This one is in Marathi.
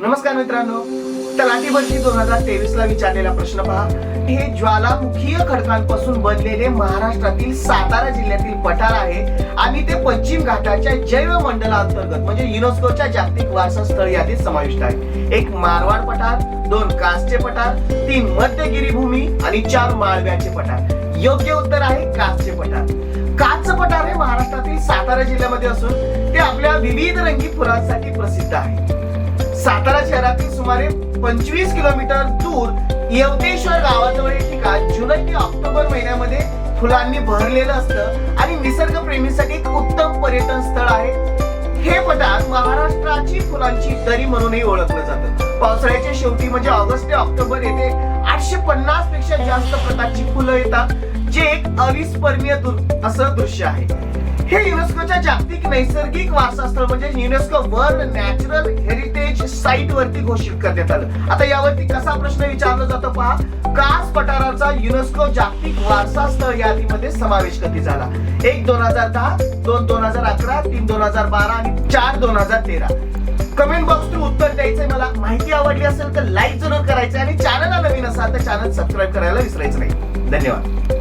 नमस्कार मित्रांनो. तलाठी भरती म्हणजे दोन हजार तेवीस ला विचारलेला प्रश्न पहा. हे ज्वालामुखीय खडकांपासून बनलेले महाराष्ट्रातील सातारा जिल्ह्यातील पठार आहे आणि ते पश्चिम घाटाच्या जैव मंडळाअंतर्गत म्हणजे युनेस्कोच्या जागतिक वारसा स्थळ यादीत समाविष्ट आहे. एक मारवाड पठार दोन कासचे पठार तीन मध्यगिरी भूमी आणि चार माळव्याचे पठार. योग्य उत्तर आहे कासचे पठार. कासचं पठार हे महाराष्ट्रातील सातारा जिल्ह्यामध्ये असून ते आपल्या विविध रंगी फुलांसाठी प्रसिद्ध आहे. सातारा शहरातील सुमारे पंचवीस किलोमीटर दूर येवतेश्वर गावाजवळ हे ठिकाण जुलै ते ऑक्टोबर महिन्यामध्ये फुलांनी भरलेलं असतं आणि निसर्ग प्रेमीसाठी एक उत्तम पर्यटन स्थळ आहे. हे पठार महाराष्ट्राची फुलांची दरी म्हणूनही ओळखलं जातं. पावसाळ्याच्या शेवटी म्हणजे ऑगस्ट ते ऑक्टोबर येथे आठशे पन्नासपेक्षा जास्त प्रकारची फुलं येतात जे एक अविस्मरणीय असं दृश्य आहे. हे युनेस्कोच्या जागतिक नैसर्गिक वारसास्थळ म्हणजे UNESCO world natural heritage site वरती घोषित करण्यात आलं. आता यावरती कसा प्रश्न विचारला जातो पहा. कास पठाराचा युनेस्को जागतिक वारसास्थळ यादीमध्ये समावेश कधी झाला? एक दोन हजार दहा दोन दोन हजार अकरा तीन दोन हजार बारा आणि चार दोन हजार तेरा. कमेंट बॉक्स थ्रू उत्तर द्यायचंय मला. माहिती आवडली असेल तर लाईक जरूर करायचं आणि चॅनलला नवीन असाल तर चॅनल सबस्क्राईब करायला विसरायचं नाही. धन्यवाद.